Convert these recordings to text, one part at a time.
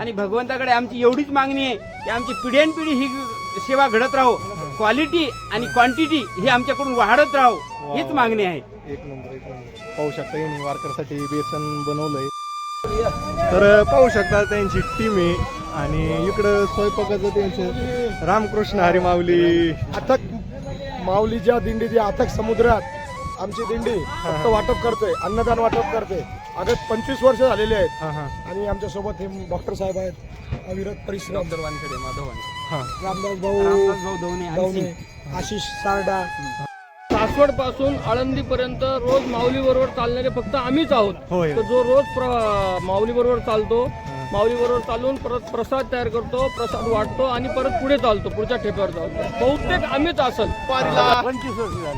आणि भगवंताकडे आमची एवढीच मागणी आहे की आमची पिढ्यानपिढी ही सेवा घडत राहो. क्वालिटी आणि क्वांटिटी ही आमच्याकडून वाढत राहो. हीच मागणी आहे. एक नंबर एक नंबर. पाहू शकता यांनी वारकरसाठी बेसन बनवलंय. तर पाहू शकता त्यांची टीम आहे. आणि इकडं स्वयंपाकाचं त्यांचं रामकृष्ण हरी माऊली. अथक माऊलीच्या दिंडीच्या अथक समुद्रात आमची दिंडी फक्त वाटप करते अन्नदान वाटप करते अगं पंचवीस वर्ष झालेली आहेत. हा हा. आणि आमच्यासोबत हे डॉक्टर साहेब आहेत अविरत परिश्रम. हा. रामदास भाऊ रामदास भाऊ दवणे. आशिष सारडा. सासवडपासून आळंदी पर्यंत रोज माऊली बरोबर चालणारे फक्त आम्हीच आहोत. होय. तर जो रोज माऊली बरोबर चालतो माऊली बरोबर चालून परत प्रसाद तयार करतो प्रसाद वाटतो आणि परत पुढे चालतो पुढच्या ठेप्यावर चालतो. बहुतेक आम्हीच असल.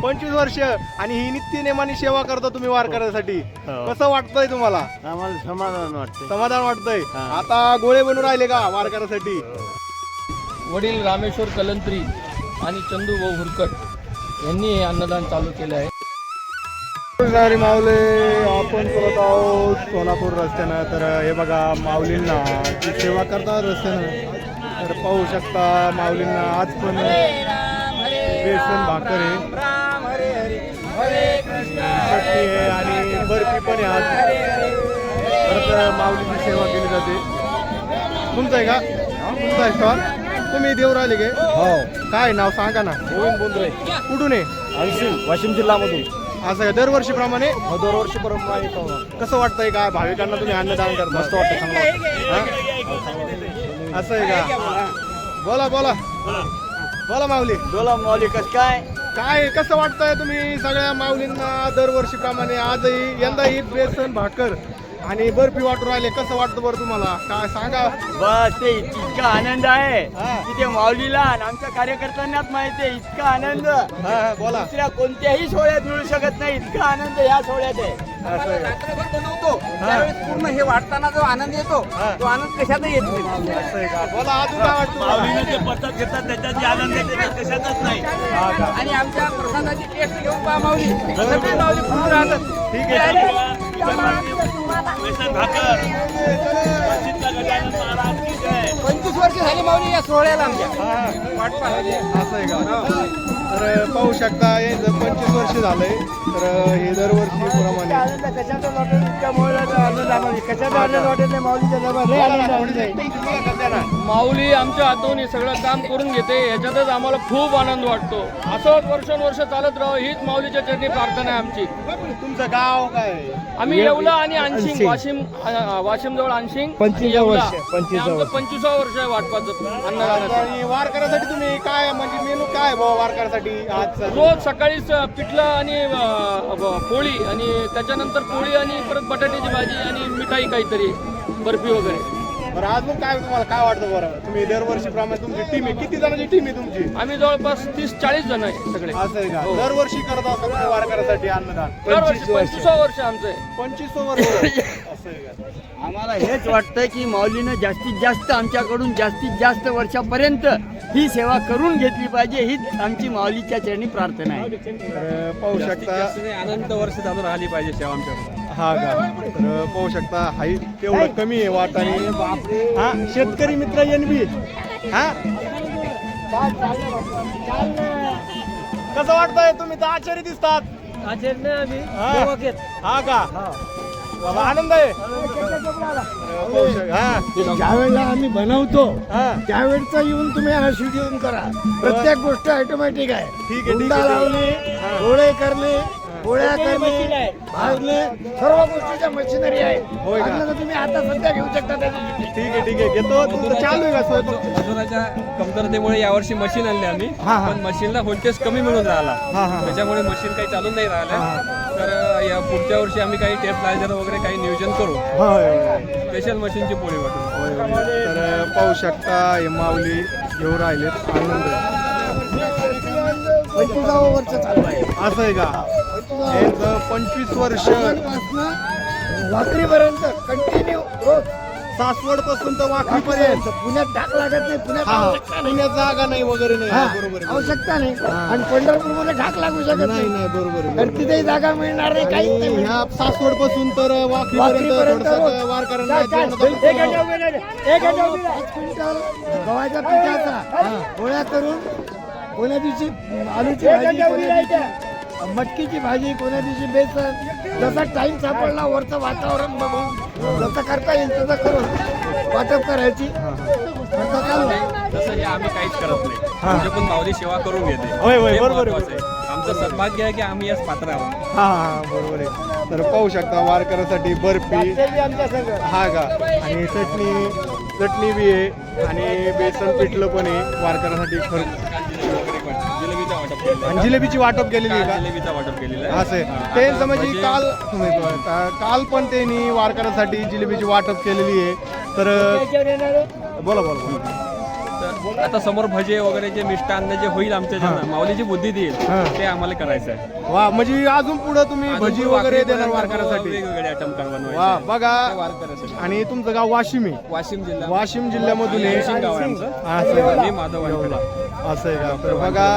पंचवीस वर्ष आणि ही नित्य नेमाने सेवा करता तुम्ही वारकऱ्यासाठी कसं वाटतंय तुम्हाला? आम्हाला समाधान वाटते समाधान वाटतंय? आता गोळे बनून राहिले का वारकऱ्यासाठी वडील रामेश्वर कलंत्री आणि चंदू भाऊ हुरकट यांनी हे अन्नदान चालू केलं आहे. हरी माऊले आपण करत आहोत सोलापूर रस्त्यानं. तर हे बघा माऊलींना जी सेवा करतात रस्त्यानं तर पाहू शकता माऊलींना आज पण बेसन भाकर. आहे आणि बर्फी पण आहे आज. परत माऊलीची सेवा केली जाते. तुमचं आहे का? तुमचं आहे स्टॉल तुम्ही देऊ राहिले गे? हो. काय नाव सांगा ना. गोविंद बोंद्रे. कुठून आहे? ऐंशी वाशिम जिल्ह्यामधून असं आहे दरवर्षीप्रमाणे? दरवर्षी परंपरा कसं वाटतंय का? भाविकांना तुम्ही अन्नदान करता? मस्त वाटतं असं आहे का? बोला बोला. बोला माऊली. बोला माऊली कस काय? काय कसं वाटतंय तुम्ही सगळ्या माऊलींना दरवर्षीप्रमाणे? आजही यंदाही बेसन भाकर आणि बर्फी वाटून राहिले. कसं वाटतं बरं तुम्हाला? काय सांगा. बस ते इतका आनंद आहे. हा. की ते माऊलीला आणि आमच्या कार्यकर्त्यांनाच माहिती आहे इतका आनंद. हा बोला. दुसऱ्या कोणत्याही सोहळ्यात मिळू शकत नाही इतका आनंद या सोहळ्यात आहे. असं आहे का? रात्रभर बनवतो त्यावेळेस पूर्ण हे वाटताना जो आनंद येतो. तो आनंद कशातही येत नाही? असं आहे का? बोला अजून काय वाटतं तुम्हाला? जे पद्धत घेतात त्याच्यात जे आनंद कशातच नाही. हा का? आणि आमच्या प्रसादाची टेस्ट घेऊन पहा माऊली. सगळे माऊली खुश राहतात. ठीक आहे पंचवीस वर्ष झाली माऊली या सोहळ्याला आमच्या. वाट असं आहे का? तर पाहू शकता हे जर पंचवीस वर्ष झालंय तर हे दरवर्षी प्रमाणे माऊली आमच्या हातून हे सगळं काम करून घेते याच्यातच आम्हाला खूप आनंद वाटतो. असंच वर्षानुवर्ष चालत राहावं हीच माऊलीच्या चरणी प्रार्थना आहे आमची. तुमचं गाव काय? आम्ही येवला आणि आणशिंग वाशिम वाशिम जवळ आणशिंग. पंचवीस वर्ष पंचवीस वर्ष. आहे वाटपाचं अन्नदानाचं. आणि वारकऱ्यासाठी तुम्ही काय म्हणजे मेनू काय भाऊ वारकऱ्यासाठी? आज रोज सकाळीच पिठलं आणि पोळी आणि त्याच्यानंतर पोळी आणि परत बटाट्याची भाजी आणि मिठाई काहीतरी बर्फी वगैरे. बरं अजून काय तुम्हाला काय वाटतं बरं? तुम्ही दरवर्षी प्रमाणे तुमची टीम आहे. किती जणांची टीम आहे तुमची? आम्ही जवळपास तीस चाळीस जण आहे सगळे. असं आहे का? हो. दरवर्षी करत वारकऱ्यासाठी अन्नदान? दरवर्षी पंचवीस वर्ष. आमचं आहे. पंचवीस वर्ष. असं आहे का? आम्हाला हेच वाटतं की माऊलीनं जास्तीत जास्त आमच्याकडून जास्तीत जास्त वर्षापर्यंत ही सेवा करून घेतली पाहिजे हीच आमची माऊलीच्या चरणी प्रार्थना आहे. तर पाहू शकता. अनंत वर्ष चालू राहिली पाहिजे सेवा आमच्याकडून. हा का तर पाहू शकता हाई तेवढं कमी आहे वाट आणि हा शेतकरी मित्र एन बी हा? कसं वाटतंय तुम्ही? तर आश्चर्य दिसतात. हा? हा का? बाबा आनंद आहे. पाहू शक- हा. ज्या वेळेला आम्ही बनवतो हा. त्यावेळेचा येऊन तुम्ही आशीर्वाद करा. प्रत्येक गोष्ट ऑटोमॅटिक आहे. ठीक आहे, ठीक हुंडा आहे. लावणे डोळे करणे पोळ्या करणे भाजणे सर्व गोष्टीच्या मशिनरी आहे. होय का? तुम्ही आता सध्या घेऊ शकता त्याची ठीक आहे ठीक आहे. घेतो. तुमचं चालू आहे का मजुराच्या कमतरतेमुळे यावर्षी मशीन आणले आम्ही. हा, हा. पण मशीनला व्होल्टेज कमी मिळून राहिला. हा, हा. त्याच्यामुळे मशीन काही चालून नाही हा, राहिलं तर अ, या पुढच्या वर्षी आम्ही काही टेप लायझर वगैरे काही नियोजन करू. होय, होय. स्पेशल मशीनची पोळी वाटू तर पाहू शकता हे माऊली घेऊन राहिलेत. आनंद. पंचवीसावं वर्ष चालू आहे. असं आहे का? पंचवीस वर्ष. वाकरीपर्यंत कंटिन्यू रोज. सासवडपासून तर वाखरी पर्यंत पुण्यात ढाक लागत नाही पुण्यात. पुण्यात जागा नाही वगैरे नाही. बरोबर आहे. आवश्यकता नाही. आणि पंढरपूरमध्ये ढाक लागू शकत नाही नाही. नाही बरोबर आहे, कारण तिथेही जागा मिळणार नाही काहीच नाही आणि मिळणार. ह्या सासवडपासून तर वाखरी वाखरीपर्यंत पर्यंत रोज. वार काय, काय? एक घंटा उभे राहिले. पाच क्विंटल गव्हाच्या पिठाचा गोळ्या करून कोण्या दिवशी आलूची भाजी कोण्या दिवशी मटकीची भाजी कोण्या दिवशी बेसन जसा टाइम सापडला वरचं वातावरण बघून जसं करता येईल तसं करून वाटप करायची. नंतर चालू तसं हे आम्ही काहीच करत नाही. म्हणजे पण माऊली सेवा करून घेते. होय, होय, हे बरोबर आहे, महत्त्वाचं आहे. आमचं सद्भाग्य आहे की आम्ही याच पात्र आहोत. हा हा बरोबर आहे. तर पाहू शकता वारकऱ्यासाठी बर्फी. आमच्या हा का? आणि चटणी चटणी बी आहे. आणि बेसन पिठलं पण आहे. वारकऱ्यासाठी खर्च. आणि जिलेबीची वाटप केलेली आहे का? जिलेबीचा वाटप केलेला आहे. असं आहे. हा, ते म्हणजे काल तुम्ही बघा, काल पण त्यांनी वारकऱ्यासाठी जिलेबीची वाटप केलेली आहे. तर बोला बोला बोला. आता समोर भजे वगैरे जे मिष्टान्न जे होईल आमच्या ज्यांना माऊली जी बुद्धी देईल हा. ते आम्हाला करायचं आहे वा म्हणजे अजून पुढे तुम्ही भजी वगैरे देणार वारकऱ्यासाठी. वेगवेगळे आयटम वा. बघा. वारकऱ्यासाठी. आणि तुमचं गाव वाशिम आहे. वाशिम जिल्हा. वाशिम जिल्ह्यामधून आहे. वाशिम गाव आहे आमचं. असं आहे मी माधव वानखेडे. का? असं आहे का? तर बघा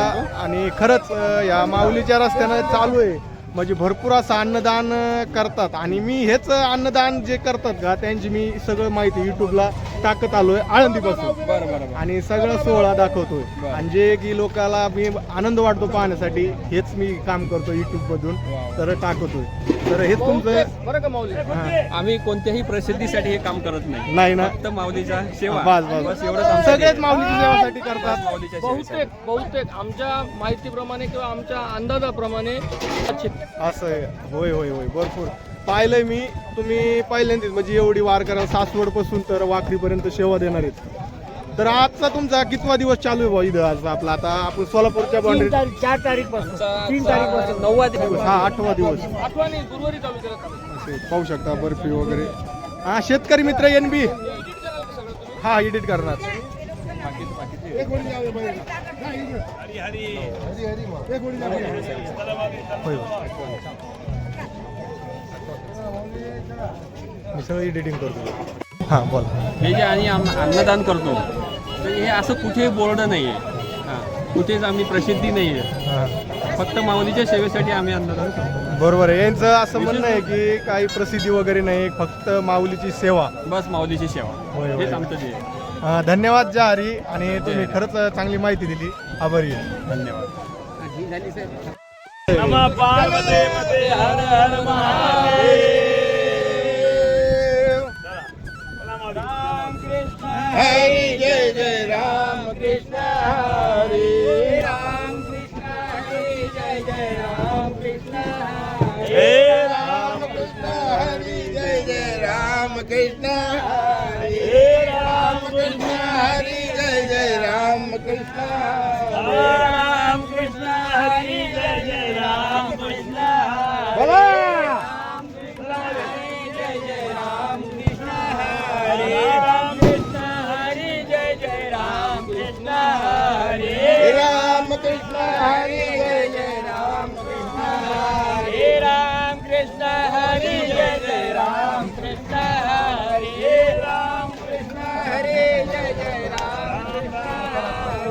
आणि खरंच अं, या माऊलीच्या रस्त्यानं चालू आहे. म्हणजे भरपूर असं अन्नदान करतात. आणि मी हेच अन्नदान जे करतात का त्यांची मी सगळं माहिती युट्यूबला टाकत आलोय आळंदीपासून. आणि सगळं सोहळा दाखवतोय. आणि जे की लोकांना मी आनंद वाटतो पाहण्यासाठी हेच मी काम करतो युट्यूब मधून. तर टाकतोय. तर हेच तुमचं बरं का माऊली हा. आम्ही कोणत्याही प्रसिद्धीसाठी हे काम करत नाही. नाही ना? फक्त माऊलीचा सेवा. बस बस. सगळेच ध्येय. माऊलीची सेवासाठी करतात. माऊलीच्या. बहुतेक बहुतेक आमच्या माहितीप्रमाणे किंवा आमच्या अंदाजाप्रमाणे असं आहे. होय होय होय. भरपूर. पाहिलंय मी तुम्ही पहिल्यांदाच म्हणजे एवढी वार करा सासवडपासून तर वाखरीपर्यंत सेवा देणार आहेत. तर आजचा तुमचा कितवा दिवस चालू आहे भाऊ इथं आज आपला? आता आपण सोलापूरच्या तीन बाउंड्री तारीख चार तारीखपासून. तीन तारीखपासून. नववा दिवस. हा आठवा दिवस. गुरुवारी चालू असे पाहू शकता बर्फी वगैरे. हा शेतकरी मित्र एन बी. हा एडिट करणार. मी सगळं एडिटिंग करतो. हा बोला. हे जे आणि आम- अन्नदान करतो तर हे असं कुठेही बोर्ड नाही आहे कुठेच आम्ही प्रसिद्धी नाही आहे हा. फक्त माऊलीच्या सेवेसाठी आम्ही अन्नदान करतो. बरोबर आहे. यांचं असं म्हणणं आहे की काही प्रसिद्धी वगैरे नाही फक्त माऊलीची सेवा. बस माऊलीची सेवा. हेच आमचं ध्येय. आहे. अं, धन्यवाद जा हरी आणि तुम्ही खरंच चांगली माहिती दिली. आभारी आहे. धन्यवाद. हरी हरे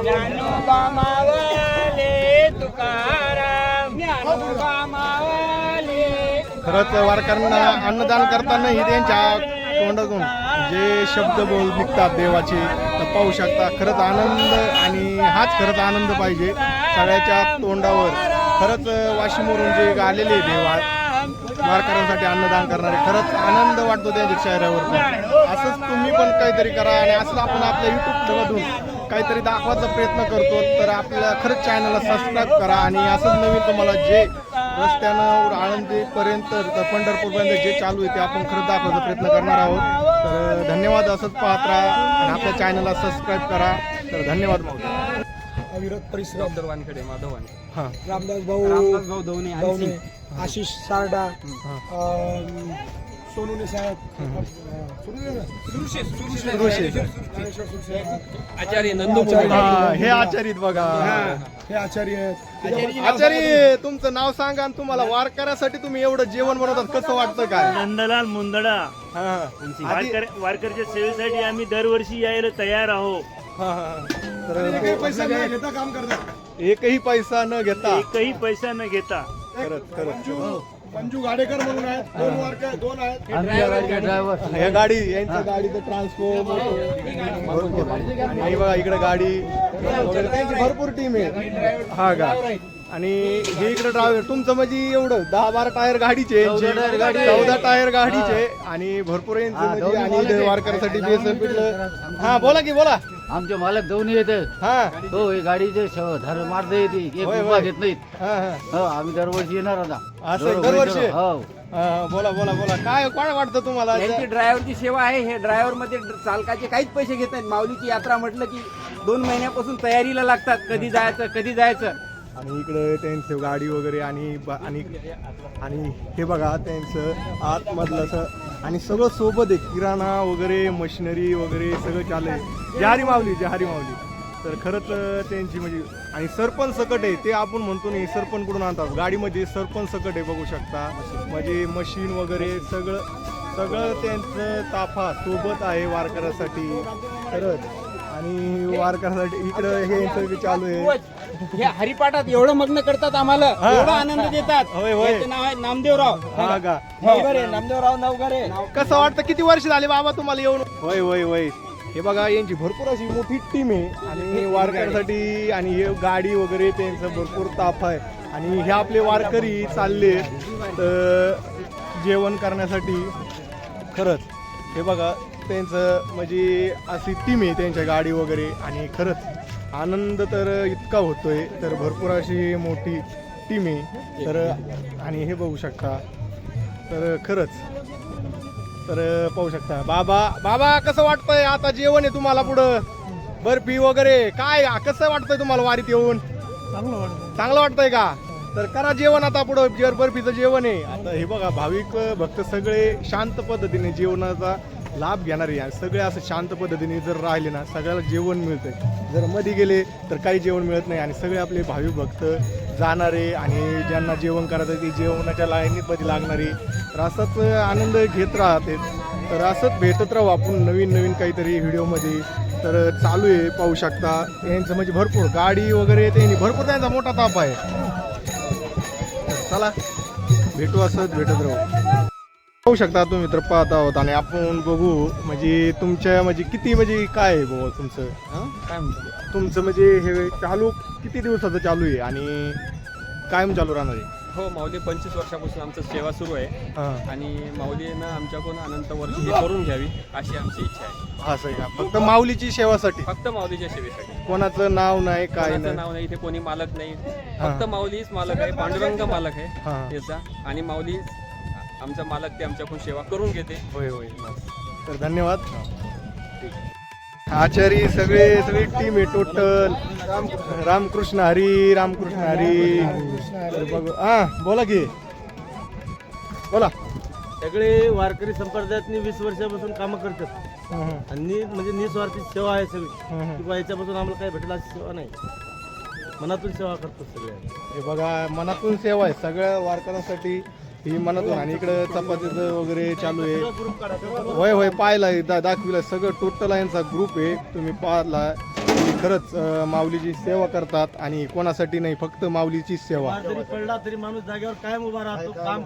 ज्ञानोबा मावले तुकाराम. ज्ञानोबा मावले खरंच वारकऱ्यांना अन्नदान करतानाही त्यांच्या तोंडातून जे शब्द बोल निघतात देवाचे तर पाहू शकता खरंच आनंद आणि हाच खरंच आनंद पाहिजे सगळ्याच्या तोंडावर. खरंच वाशिमवरून जे आलेले देवा वारकऱ्यांसाठी अन्नदान करणारे खरंच आनंद वाटतो त्यांच्या चेहऱ्यावर असंच तुम्ही पण काहीतरी करा आणि असंच आपण आपल्या युट्यूबमधून काहीतरी दाखवायचा प्रयत्न करतो तर आपल्या खरंच चॅनलला सबस्क्राईब करा आणि असंच नवीन तुम्हाला जे रस्त्यानं आळंदीपर्यंत तर पंढरपूरपर्यंत जे चालू आहे ते आपण खरंच दाखवायचा प्रयत्न करणार आहोत. तर धन्यवाद असंच पाहत राहा आणि आपल्या चॅनलला सबस्क्राईब करा. तर धन्यवाद मग अविरत परिश्रम वानखेडे माधव वानखेडे हां. रामदास भाऊ रामदास भाऊ भाऊने आशिष सारडा सोनूने साहेब आचार्य नंदू हा, हे आचार्य बघा. हे आचार्य आहेत. आचार्य तुमचं नाव सांगा आणि तुम्हाला वार करायसाठी तुम्ही एवढं जेवण बनवतात. कसं वाटतं काय? नंदलाल मुंदडा. वारकरच्या सेवेसाठी आम्ही दरवर्षी यायला तयार आहोत. हा, हा. पैसा न घेता काम करतात एकही पैसा न घेता. एकही पैसा न घेता. खरंच खरंच. मंजू गाडेकर म्हणून आहेत दोन वारकर दोन आहेत. हे गाडी यांचं गाडीचं बघा इकडे गाडी. त्यांची भरपूर टीम आहे. हा का? आणि हे इकडे ड्रायव्हर तुमचं म्हणजे एवढं दहा बारा टायर गाडीचे चौदा टायर गाडीचे. आणि भरपूर यांचं म्हणजे वारकऱ्यासाठी हा बोला की बोला. आमचे मालक दोन्ही येते. हा. हो ही गाडीचे धर मारता येते एक होय, रुपया होय. घेत नाहीत. हा हा. हो आम्ही दरवर्षी येणार आता. असं आहे, दरवर्षी? हो. हा, बोला बोला बोला. काय काय वाटतं तुम्हाला? यांची ड्रायव्हरची सेवा आहे. हे ड्रायव्हरमध्ये चालकाचे काहीच पैसे घेत नाहीत. माऊलीची यात्रा म्हटलं की दोन महिन्यापासून तयारीला लागतात. कधी जायचं कधी जायचं. आणि इकडे त्यांचं गाडी वगैरे आणि ब- आणि आणि हे बघा त्यांचं आतमधलं असं आणि सगळं सोबत आहे. किराणा वगैरे मशिनरी वगैरे सगळं चालू आहे जहारी मावली जहारी मावली तर खरंच त्यांची म्हणजे आणि सरपंच सकट आहे ते आपण म्हणतो नाही सरपंच कुठून आणतात? गाडीमध्ये सरपंच सकट आहे बघू शकता. म्हणजे मशीन वगैरे सगळं सगळं त्यांचं ताफा सोबत आहे वारकऱ्यासाठी. खरंच. आणि वारकऱ्यासाठी इकडं हे चालू आहे. हे हरिपाठात एवढं मग्न करतात आम्हाला. एवढा आनंद देतात. होय, होय. याचं नाव आहे नामदेवराव. हा का? नवघरे नामदेवराव नवघरे. कसं वाटतं किती वर्ष झाले बाबा तुम्हाला येऊन? होय होय होय. हे बघा यांची भरपूर अशी मोठी टीम आहे. आणि वारकऱ्यासाठी आणि हे गाडी वगैरे त्यांचं भरपूर ताफ आहे. आणि हे आपले वारकरी चालले तर जेवण करण्यासाठी. खरंच हे बघा त्यांचं म्हणजे अशी टीम आहे त्यांच्या गाडी वगैरे. आणि खरंच आनंद तर इतका होतोय तर भरपूर अशी मोठी टीम आहे. तर आणि हे बघू शकता. तर खरंच तर पाहू शकता. बाबा बाबा कसं वाटतंय आता जेवण आहे तुम्हाला पुढं? बर्फी वगैरे काय कसं वाटतंय तुम्हाला वारीत येऊन? चांगलं वाटतं चांगलं वाटतंय का? तर करा जेवण आता पुढं बर्फीचं जेवण आहे. आता हे बघा भाविक भक्त सगळे शांत पद्धतीने जेवणाचा लाभ घेणारे आहे. सगळे असं शांत पद्धतीने जर राहिले ना सगळ्याला जेवण मिळतं जर मध्ये गेले तर काही जेवण मिळत नाही आणि सगळे आपले भावी भक्त जाणारे आणि ज्यांना जेवण करायचं ते जेवणाच्या लाईनीमध्ये लागणारे तर असाच आनंद घेत राहते. तर असंच भेटत राहू आपण नवीन नवीन काहीतरी व्हिडिओमध्ये तर चालू आहे पाहू शकता. यांचं म्हणजे भरपूर गाडी वगैरे त्यांनी भरपूर त्यांचा मोठा ताप आहे. तर चला भेटू असंच भेटत राहू. पाहू शकता तुम्ही तर पाहत आहोत आणि आपण बघू म्हणजे तुमच्या म्हणजे किती म्हणजे काय आहे बाबा तुमचं हं? काय म्हणतो? तुमचं म्हणजे हे चालू किती दिवसाचं चालू आहे आणि कायम चालू राहणार आहे? हो माऊली पंचवीस वर्षापासून आमचं सेवा सुरू आहे. हां. आणि माऊलीनं आमच्याकडून अनंत वर्ष हे करून घ्यावी अशी आमची इच्छा आहे. असं आहे का? फक्त माऊलीची सेवासाठी? फक्त माऊलीच्या सेवेसाठी. कोणाचं नाव नाही काय कोणाचं नाही? नाव नाही इथे कोणी मालक नाही. हा. फक्त माऊलीच मालक आहे पांडुरंग मालक आहे हां. त्याचा आणि माऊली आमचा मालक ते आमच्याकडून सेवा करून घेते. होय होय तर धन्यवाद. आचारी सगळे सगळी टीम आहे टोटल रामकृष्ण हरी रामकृष्ण हरी. तर बघू. हा बोला की. बोला. सगळे वारकरी संप्रदायातनी वीस वर्षापासून कामं करतात. हं, हं, आणि म्हणजे निस्वार्थी सेवा आहे सगळी. हं, हं. किंवा याच्यापासून आम्हाला काही भेटेल अशी सेवा नाही. मनातून सेवा करतात सगळे. हे बघा मनातून सेवा आहे. सगळ्या वारकऱ्यांसाठी ही मनातून आणि इकडे चपातीचं वगैरे चालू आहे. होय होय पाहिलाय दा दाखविलाय सगळं टोटल यांचा ग्रुप आहे. तुम्ही पाहिला. खरंच माऊलीची सेवा करतात. आणि कोणासाठी नाही फक्त माऊलीचीच सेवा. पडला तरी माणूस जागेवर कायम उभा राहतो काम